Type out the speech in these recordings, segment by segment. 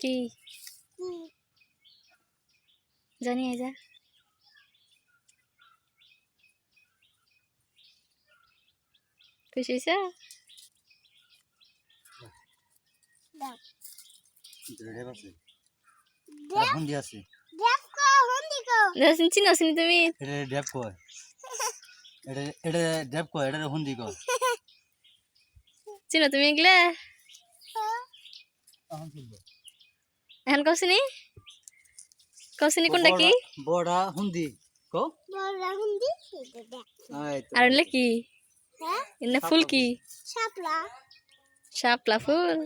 কি? জানি এই যা। খুশি হয়েছে? চিনো চিনি তুমি। ঢেপ কয় এটা এটা ঢেপ এটা হুন্দি কয় চিনো তুমি এগুলা? এখন কছিনি কছিনি কোনটা কি? বড়া হুন্দি। কো এই তো। আর হলে কি? এনে ফুল কি? শাপলা। শাপলা ফুল।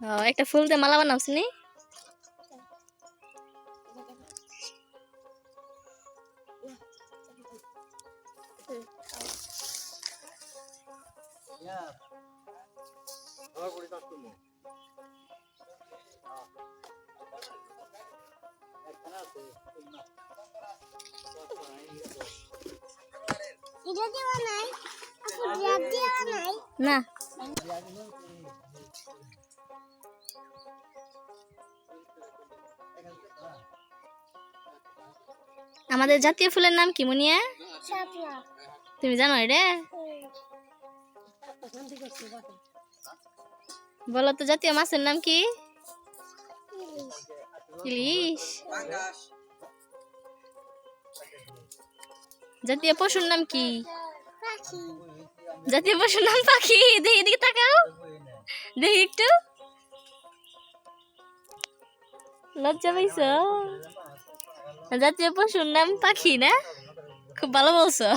ও, একটা ফুল দিয়ে মালা বানাওছি না। আমাদের জাতীয় ফুলের নাম কি মুনিয়া? তুমি জানো এটা? বলো তো, জাতীয় মাছের নাম কি? ইলিশ। জাতীয় পশুর নাম কি? জাতীয় পশুর নাম পাখি। দেখি, এদিকে তাকাও। দেখি একটু। লজ্জা পাইছ? জাতীয় পশুর নাম পাখি না? খুব ভালো বলছো।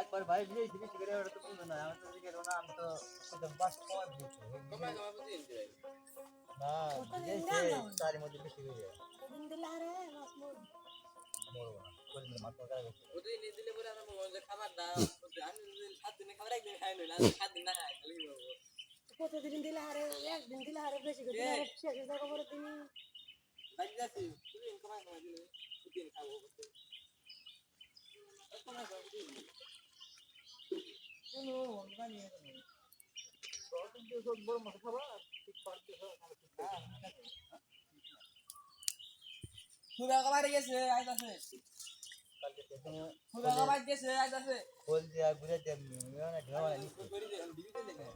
একবার ভাই দিয়ে দিবি করে ওটা তো বুঝো না আমি তো জিজ্ঞেস না আমি তো একদম বাস কমার দিয়েছি। না দিয়েছে তার মধ্যে বেশি হয়ে যায়। মরবো না কলিমের মাথা গায়ে গেছে প্রতিদিন দিলে হারে একদিন দিলে হারে বেশি করে দিলে শেষে জায়গা পরে তুমি। খোল দিয়া ঘুরে দিয়া মানে ঢেওয়া নিচ্ছে জীবনে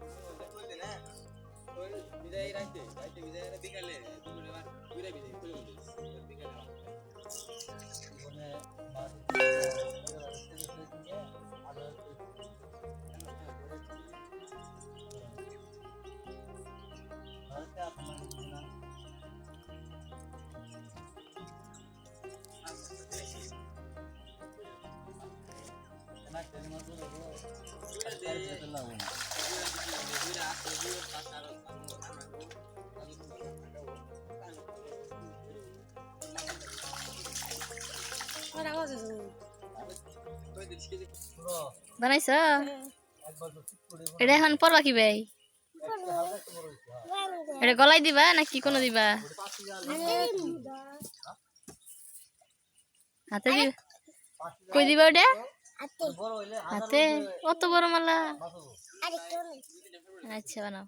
বানাইছ? একবার তো ঠিক করে এটা এখন পরবা কি ভাই হালকা একটু বড় হয়েছে হ্যাঁ এটা গলাই দিবা না কি কোনো দিবা? হাতে দিবা কই দিবা ওটা আতে বড় হইলে হাতে অত বড় মালা? আচ্ছা বানাও।